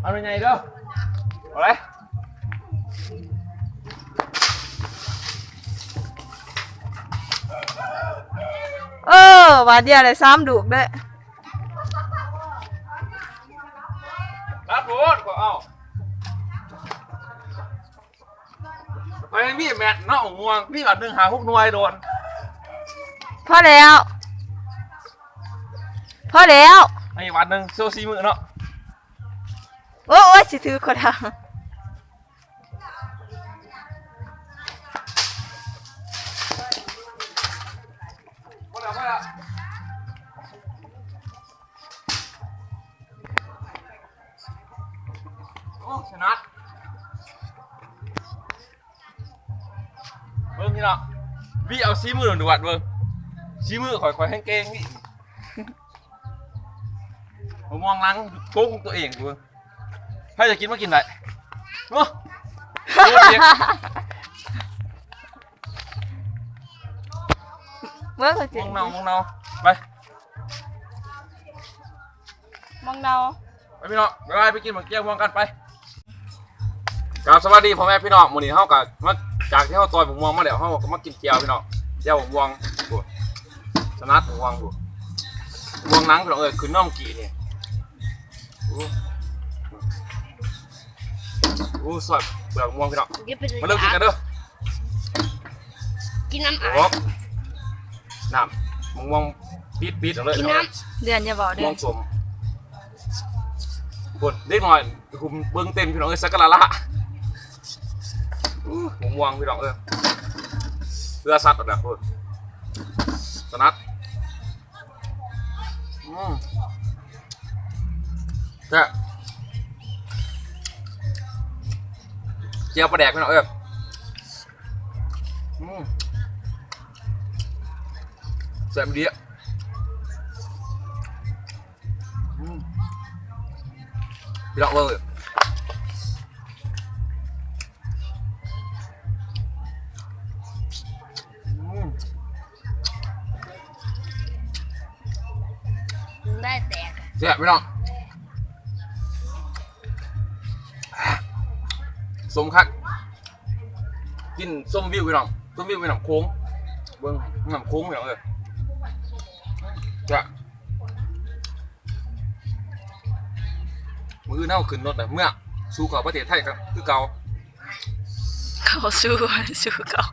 เอาหน่วยใหญ่เด้อเอาเลยเออว่าเดียวเลยซ้ำดูกเด้อรับโหดก็เอาไปมีแมทเนาะง่วงพี่บัดหนึ่งหาพวกหน่วยโดนพอแล้ว พอแล้วไอ้บัดหนึ่งโซซีมือเนาะ โอ้โอ้ยสิถือขวดทางหมดแล้วหมดแล้วโอ้ชนะเบิ่งพี่เนาะพี่เอาซีมือด่วนๆเบิ่งซีมือข่อยๆให้เก่งพี่ผมมองหลังโกงตัวเองดูเบิ่ง ถ้าจะกินมากินได้โอ้โหเด็กเมื่อกี้มองเนามองเนาไปมองเนาไปพี่น้องไปไปไปกินหมึกเกี๊ยวพร้อมกันไปกราบสวัสดีพ่อแม่พี่น้องมื้อนี้เฮากับมาจากที่เฮาต่อยผมมองมาแล้วเฮาก็มากินเกี๊ยวพี่น้องเกี๊ยวผมวองบุสนัดผมวองบุวองหนังพี่น้องเอ้ยคือน้องกี่นี่ อู้อู้สดเปลือกม่วงพี่น้องเดี๋ยวไปดูมาเริ่มกินกันเด้อกินน้ำอะโอ้น้ำมะม่วงปิดปิดเอาเลยกินพี่น้องน้เดือนอย่าบอกเดืม่อวนงสมบนเล็กหน่อยคุมเบิ้งเต็มพี่น้องเอ้ยสักกะละละอู้ผมวางพี่น้องเอ้ยเสื้อสัตว์แบบพูดสนัดอืมแค่ เจียวปลาแดกพี่น้องเอ้ยอืมแซ่บดีอะพี่น้องเว้ยอืมำได้แตกเสียพี่น้อง สมคักกินส้มวิวพี่น้องส้มวิวเป็นน้ำโค้งเบิ้งน้ำโค้งพี่น้องเอ้ยจะมือเน่าขึ้นรถแบบเมื่อสู้กับประเทศไทยครับคือเก่าเขาสู้สู้เขา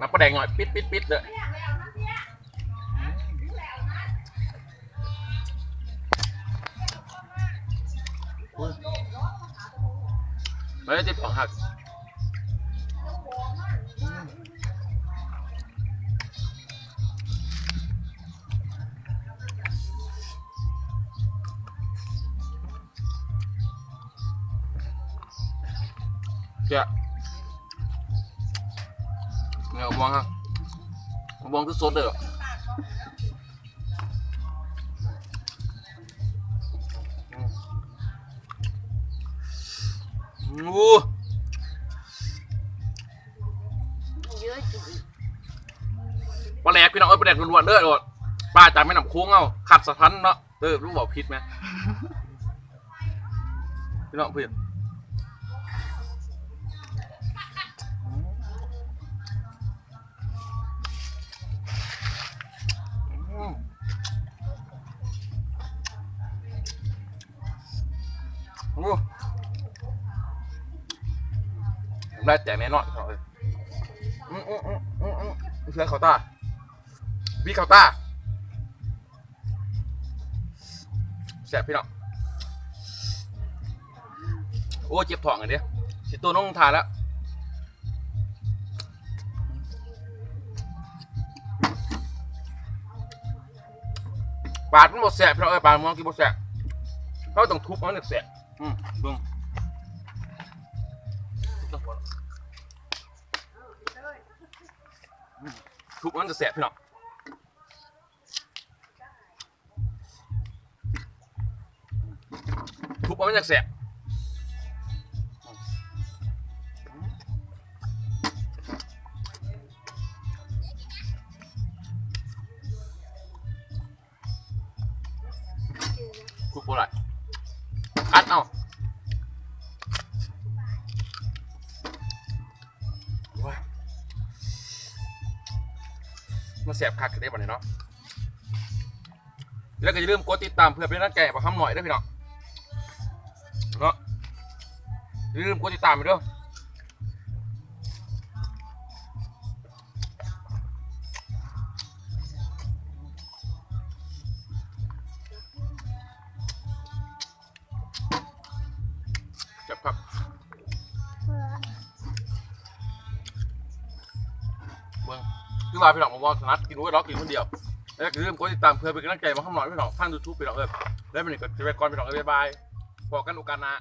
นับประแดงหน่อย ปิดปิดปิดเลย ไม่ได้จิบของหักเจ้าเนี่ยมองฮะมองคือสดเลยเหรออืมอู้เยอะจุดปลาแหลกพี่น้องเอ้ยปลาแหลกล้วนๆเด้อโดดป้าจากแม่น้ำโค้งเอาขัดสะทันเนาะเออรู้บอกผิดไหมพี่น้องเพื่อนโอ้ ได้แต่แน่นอนพี่น้องเอ้ยอืมอืมอืมอืมอืมเพื่อนเขาตาพี่เขาตาแสบพี่น้องโอ้เจ็บท้องอันเดียสิตัวน้องทานแล้วปาดมันหมดแสบพี่น้องเอ้ยปาดมันกินหมดแสบเขาต้องทุบมันถึงแสบอืมเบึ้ง ทุบมันจะแสบพี่น้องทุบมันจะแสบทุบอะไรกัดเอา มาเสียบคักได้บ่เนี่ยเนาะแล้วก็อย่าลืมกดติดตามเพื่อเป็นนักแก่ประคำหน่อยด้วยพี่น้องเนาะอย่าลืมกดติดตามไปด้วย เบิ้งซึ่งลาพี่น้องผมว่าสนัดกินไว้รอกกินคนเดียว แล้วก็อย่าลืมกดติดตามเพื่อเป็นกำลังใจมาข้างหน่อยพี่น้องทางยูทูบพี่น้องเออและววันนี้ก็จะไปก่อนพี่น้องเอ้ยบ๊ายบายพอกันโอกาสหน้า